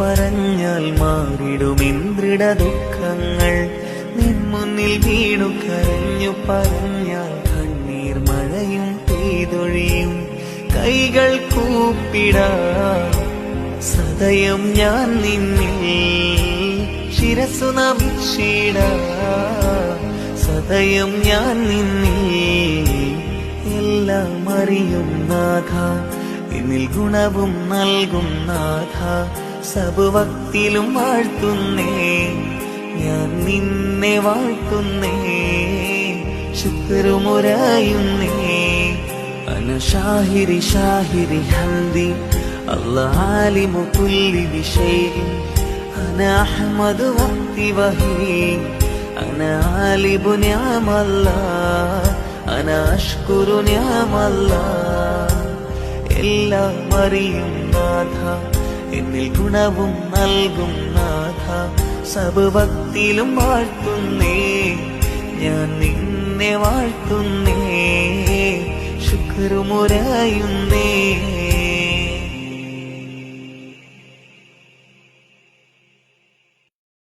പറഞ്ഞാൽ മാറിടുമിന്ദ്രിട ദുഃഖങ്ങൾ. നിൻ മുന്നിൽ വീണു കരഞ്ഞു പറഞ്ഞാൽ കണ്ണീർ മഴയും പെയ്തൊഴിയും. കൈകൾ കൂപ്പിടാ സദയം ഞാൻ നിന്നിൽ ശിരസു നമിച്ചിട. സദയം ഞാൻ നിന്നിൽ എല്ലാം അറിയും നാഥ. എന്നിൽ ഗുണവും നൽകും നാഥ. സഭവത്തിലും വാഴ്ത്തുന്നേ. ഞാൻ നിന്നെ വാഴ്ത്തുന്നേ. ശുക്രമുരായുന്നേ അനഷാഹിരി ഷാഹിരി ഹന്തി അല്ലാലിമു കുല്ലി വിഷയം. അന അഹമ്മദ് വക്തി വഹി. അനാലിബു ഞാമല്ല. അന ഞാമല്ല. എല്ലാം അറിയും നാഥ എന്നിൽ ഗുണവും നൽകും നാഥ. സഭവത്തിലും വാഴ്ത്തുന്നേ ഞാൻ നിന്നെ വാഴ്ത്തുന്നേ ശുക്രുമുരായുന്നേ.